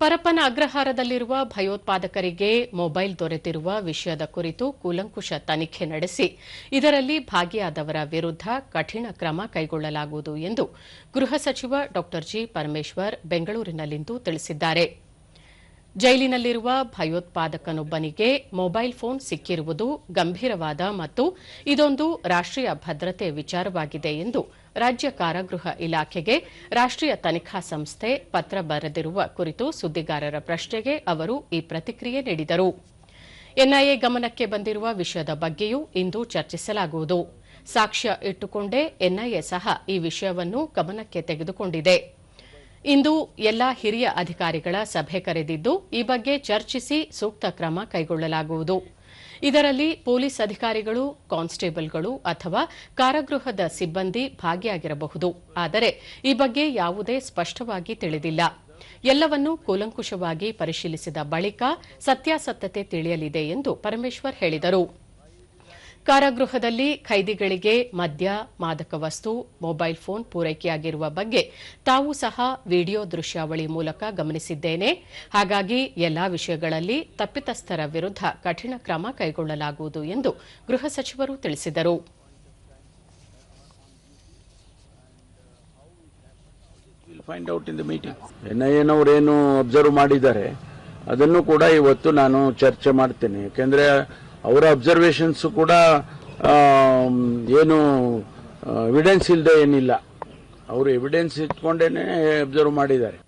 Parappana ಅಗ್ರಹಾರದಲ್ಲಿರುವ ಭಯೋತ್ಪಾದಕರಿಗೆ mobile ದೊರೆತಿರುವ ವಿಷಯದ ಕುರಿತು ಕೂಲಂಕುಷ ತನಿಖೆ ನಡೆಸಿ, ಇದರಲ್ಲಿ ಭಾಗಿಯಾದವರ ವಿರುದ್ಧ ಕಠಿಣ ಕ್ರಮ ಕೈಗೊಳ್ಳಲಾಗುವುದು ಎಂದು ಗೃಹ ಸಚಿವ ಡಾ ಜಿ ಪರಮೇಶ್ವರ್ ಬೆಂಗಳೂರಿನಲ್ಲಿಂದು ತಿಳಿಸಿದ್ದಾರೆ. ಜೈಲಿನಲ್ಲಿರುವ ಭಯೋತ್ಪಾದಕನೊಬ್ಬನಿಗೆ ಮೊಬೈಲ್ ಫೋನ್ ಸಿಕ್ಕಿರುವುದು ಗಂಭೀರವಾದ ಮತ್ತು ಇದೊಂದು ರಾಷ್ಟೀಯ ಭದ್ರತೆ ವಿಚಾರವಾಗಿದೆ ಎಂದು ರಾಜ್ಯ ಕಾರಾಗೃಹ ಇಲಾಖೆಗೆ ರಾಷ್ಟೀಯ ತನಿಖಾ ಸಂಸ್ಥೆ ಪತ್ರ ಬರೆದಿರುವ ಕುರಿತು ಸುದ್ದಿಗಾರರ ಪ್ರಶ್ನೆಗೆ ಅವರು ಈ ಪ್ರತಿಕ್ರಿಯೆ ನೀಡಿದರು. ಎನ್ಐಎ ಗಮನಕ್ಕೆ ಬಂದಿರುವ ವಿಷಯದ ಬಗ್ಗೆಯೂ ಇಂದು ಚರ್ಚಿಸಲಾಗುವುದು. ಸಾಕ್ಷ್ಯ ಇಟ್ಟುಕೊಂಡೇ ಎನ್ಐಎ ಸಹ ಈ ವಿಷಯವನ್ನು ಗಮನಕ್ಕೆ ತೆಗೆದುಕೊಂಡಿದೆ. ಇಂದು ಎಲ್ಲಾ ಹಿರಿಯ ಅಧಿಕಾರಿಗಳ ಸಭೆ ಕರೆದಿದ್ದು, ಈ ಬಗ್ಗೆ ಚರ್ಚಿಸಿ ಸೂಕ್ತ ಕ್ರಮ ಕೈಗೊಳ್ಳಲಾಗುವುದು. ಇದರಲ್ಲಿ ಪೊಲೀಸ್ ಅಧಿಕಾರಿಗಳು, ಕಾನ್ಸ್ಟೇಬಲ್ಗಳು ಅಥವಾ ಕಾರಾಗೃಹದ ಸಿಬ್ಬಂದಿ ಭಾಗಿಯಾಗಿರಬಹುದು. ಆದರೆ ಈ ಬಗ್ಗೆ ಯಾವುದೇ ಸ್ಪಷ್ಟವಾಗಿ ತಿಳಿದಿಲ್ಲ. ಎಲ್ಲವನ್ನೂ ಕೂಲಂಕುಷವಾಗಿ ಪರಿಶೀಲಿಸಿದ ಬಳಿಕ ಸತ್ಯಾಸತ್ಯತೆ ತಿಳಿಯಲಿದೆ ಎಂದು ಪರಮೇಶ್ವರ್ ಹೇಳಿದರು. ಕಾರಾಗೃಹದಲ್ಲಿ ಖೈದಿಗಳಿಗೆ ಮದ್ಯ, ಮಾದಕ ವಸ್ತು, ಮೊಬೈಲ್ ಫೋನ್ ಪೂರೈಕೆಯಾಗಿರುವ ಬಗ್ಗೆ ತಾವು ಸಹ ವಿಡಿಯೋ ದೃಶ್ಯಾವಳಿ ಮೂಲಕ ಗಮನಿಸಿದ್ದೇನೆ. ಹಾಗಾಗಿ ಎಲ್ಲಾ ವಿಷಯಗಳಲ್ಲಿ ತಪ್ಪಿತಸ್ಥರ ವಿರುದ್ಧ ಕಠಿಣ ಕ್ರಮ ಕೈಗೊಳ್ಳಲಾಗುವುದು ಎಂದು ಗೃಹ ಸಚಿವರು ತಿಳಿಸಿದರು. ಅದನ್ನು ಕೂಡ ಇವತ್ತು ನಾನು ಚರ್ಚೆ ಮಾಡ್ತೇನೆ. ಯಾಕೆಂದ್ರೆ ಅವರ ಅಬ್ಸರ್ವೇಷನ್ಸ್ ಕೂಡ ಏನು ಎವಿಡೆನ್ಸ್ ಇಲ್ಲದೆ ಏನಿಲ್ಲ. ಅವರು ಎವಿಡೆನ್ಸ್ ಇಟ್ಕೊಂಡೇನೆ ಅಬ್ಸರ್ವ್ ಮಾಡಿದ್ದಾರೆ.